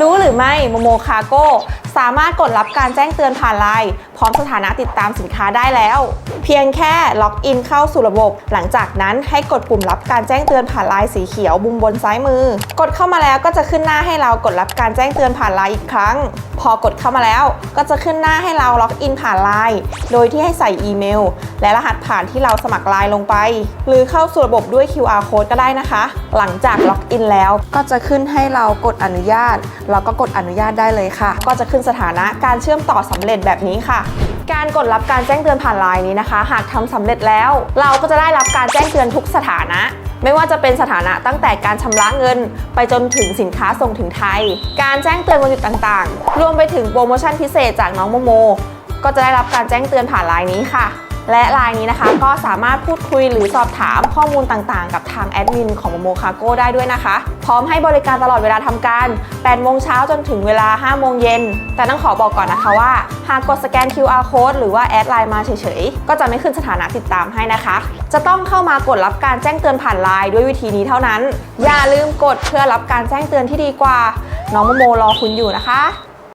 รู้หรือไม่โมโมคาโก้สามารถกดรับการแจ้งเตือนผ่านไลน์พร้อมสถานะติดตามสินค้าได้แล้ว เพียงแค่ล็อกอินเข้าสู่ระบบ หลังจากนั้นให้กดปุ่มรับการแจ้งเตือนผ่านไลน์สีเขียวมุมบนซ้ายมือ กดเข้ามาแล้วก็จะขึ้นหน้าให้เรากดรับการแจ้งเตือนผ่านไลน์อีกครั้ง พอกดเข้ามาแล้วก็จะขึ้นหน้าให้เราล็อกอินผ่านไลน์โดยที่ให้ใส่อีเมล และรหัสผ่านที่เราสมัครไลน์ลงไป หรือเข้าสู่ระบบด้วย QR code ก็ได้นะคะ หลังจากล็อกอินแล้วก็จะขึ้นให้เรากดอนุญาต เราก็กดอนุญาตได้เลยค่ะ ก็จะขึ้นสถานะการเชื่อมต่อสำเร็จแบบนี้ค่ะ การกดรับการแจ้งเตือนผ่านไลน์นี้นะคะ หากทำสำเร็จแล้ว เราก็จะได้รับการแจ้งเตือนทุกสถานะ ไม่ว่าจะเป็นสถานะตั้งแต่การชำระเงิน ไปจนถึงสินค้าส่งถึงไทย การแจ้งเตือนวันหยุดต่างๆ รวมไปถึงโปรโมชั่นพิเศษจากน้องโมโม ก็จะได้รับการแจ้งเตือนผ่านไลน์นี้ค่ะ และไลน์นี้นะคะก็สามารถพูดคุยหรือสอบถามข้อมูลต่างๆ กับทางแอดมินของโมโมคาโก้ได้ด้วยนะคะ พร้อมให้บริการตลอดเวลาทำการ 8 โมงเช้าจนถึงเวลา 5 โมงเย็น แต่ต้องขอบอกก่อนนะคะว่า หากกดสแกน QR code หรือว่าแอดไลน์มาเฉยๆ ก็จะไม่ขึ้นสถานะติดตามให้นะคะ จะต้องเข้ามากดรับการแจ้งเตือนผ่านไลน์ด้วยวิธีนี้เท่านั้น อย่าลืมกดเพื่อรับการแจ้งเตือนที่ดีกว่า น้องโมโมรอคุณอยู่นะคะ